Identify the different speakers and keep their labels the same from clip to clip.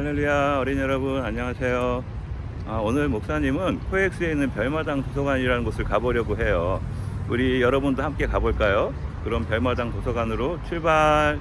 Speaker 1: 할렐루야 어린이 여러분 안녕하세요. 아, 오늘 목사님은 코엑스에 있는 별마당 도서관이라는 곳을 가보려고 해요. 우리 여러분도 함께 가볼까요? 그럼 별마당 도서관으로 출발.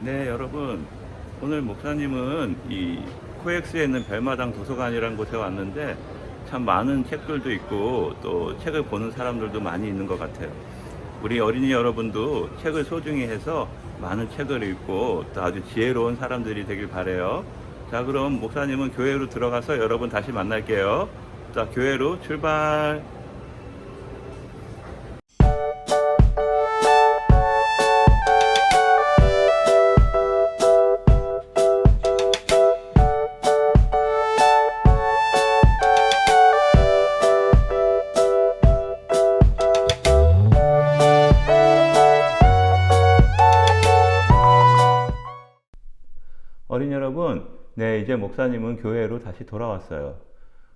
Speaker 1: 네, 여러분. 오늘 목사님은 이 코엑스에 있는 별마당 도서관이라는 곳에 왔는데 참 많은 책들도 있고 또 책을 보는 사람들도 많이 있는 것 같아요. 우리 어린이 여러분도 책을 소중히 해서 많은 책을 읽고 또 아주 지혜로운 사람들이 되길 바래요. 자, 그럼 목사님은 교회로 들어가서 여러분 다시 만날게요. 자, 교회로 출발. 네, 이제 목사님은 교회로 다시 돌아왔어요.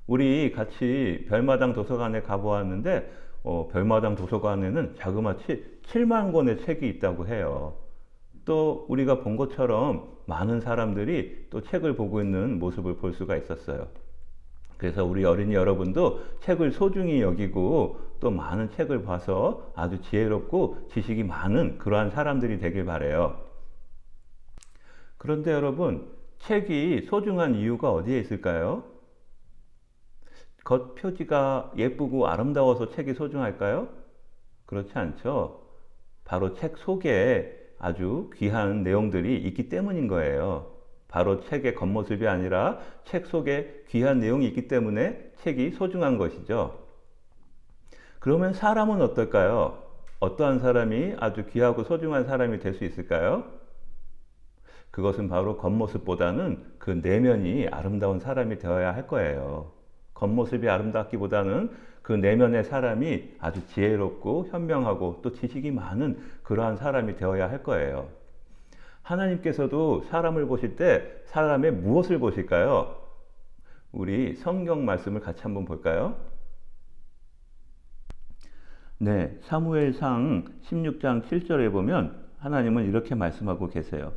Speaker 1: 우리 같이 별마당 도서관에 가보았는데, 어, 별마당 도서관에는 자그마치 7만 권의 책이 있다고 해요. 또 우리가 본 것처럼 많은 사람들이 또 책을 보고 있는 모습을 볼 수가 있었어요. 그래서 우리 어린이 여러분도 책을 소중히 여기고 또 많은 책을 봐서 아주 지혜롭고 지식이 많은 그러한 사람들이 되길 바래요. 그런데 여러분, 책이 소중한 이유가 어디에 있을까요? 겉 표지가 예쁘고 아름다워서 책이 소중할까요? 그렇지 않죠. 바로 책 속에 아주 귀한 내용들이 있기 때문인 거예요. 바로 책의 겉모습이 아니라 책 속에 귀한 내용이 있기 때문에 책이 소중한 것이죠. 그러면 사람은 어떨까요? 어떠한 사람이 아주 귀하고 소중한 사람이 될 수 있을까요? 그것은 바로 겉모습보다는 그 내면이 아름다운 사람이 되어야 할 거예요. 겉모습이 아름답기보다는 그 내면의 사람이 아주 지혜롭고 현명하고 또 지식이 많은 그러한 사람이 되어야 할 거예요. 하나님께서도 사람을 보실 때 사람의 무엇을 보실까요? 우리 성경 말씀을 같이 한번 볼까요? 네, 사무엘상 16장 7절에 보면 하나님은 이렇게 말씀하고 계세요.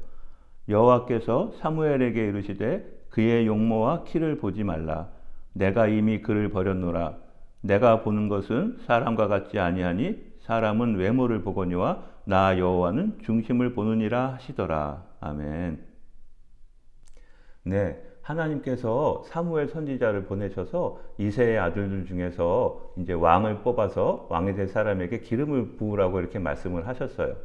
Speaker 1: 여호와께서 사무엘에게 이르시되 그의 용모와 키를 보지 말라. 내가 이미 그를 버렸노라. 내가 보는 것은 사람과 같지 아니하니 사람은 외모를 보거니와 나 여호와는 중심을 보느니라 하시더라. 아멘. 네, 하나님께서 사무엘 선지자를 보내셔서 이세의 아들들 중에서 이제 왕을 뽑아서 왕이 될 사람에게 기름을 부으라고 이렇게 말씀을 하셨어요.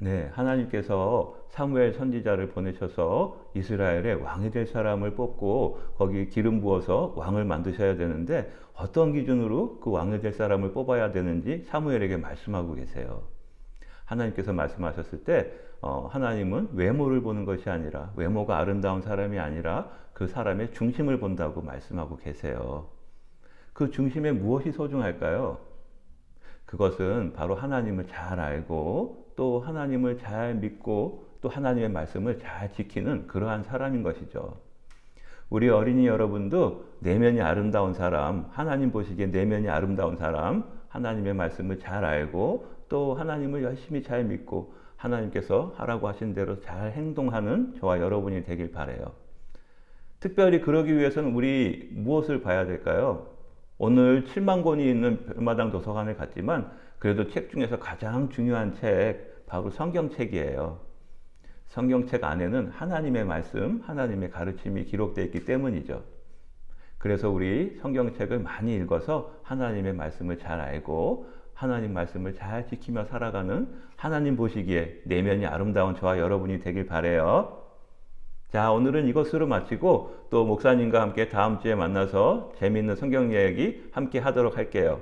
Speaker 1: 네, 하나님께서 사무엘 선지자를 보내셔서 이스라엘의 왕이 될 사람을 뽑고 거기 기름 부어서 왕을 만드셔야 되는데 어떤 기준으로 그 왕이 될 사람을 뽑아야 되는지 사무엘에게 말씀하고 계세요. 하나님께서 말씀하셨을 때 어, 하나님은 외모를 보는 것이 아니라 외모가 아름다운 사람이 아니라 그 사람의 중심을 본다고 말씀하고 계세요. 그 중심에 무엇이 소중할까요? 그것은 바로 하나님을 잘 알고 또 하나님을 잘 믿고 또 하나님의 말씀을 잘 지키는 그러한 사람인 것이죠. 우리 어린이 여러분도 내면이 아름다운 사람, 하나님 보시기에 내면이 아름다운 사람, 하나님의 말씀을 잘 알고 또 하나님을 열심히 잘 믿고 하나님께서 하라고 하신 대로 잘 행동하는 저와 여러분이 되길 바래요. 특별히 그러기 위해서는 우리 무엇을 봐야 될까요? 오늘 7만 권이 있는 별마당 도서관을 갔지만 그래도 책 중에서 가장 중요한 책 바로 성경책이에요. 성경책 안에는 하나님의 말씀, 하나님의 가르침이 기록되어 있기 때문이죠. 그래서 우리 성경책을 많이 읽어서 하나님의 말씀을 잘 알고 하나님 말씀을 잘 지키며 살아가는 하나님 보시기에 내면이 아름다운 저와 여러분이 되길 바래요. 자, 오늘은 이것으로 마치고 또 목사님과 함께 다음 주에 만나서 재미있는 성경 이야기 함께 하도록 할게요.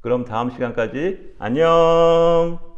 Speaker 1: 그럼 다음 시간까지 안녕!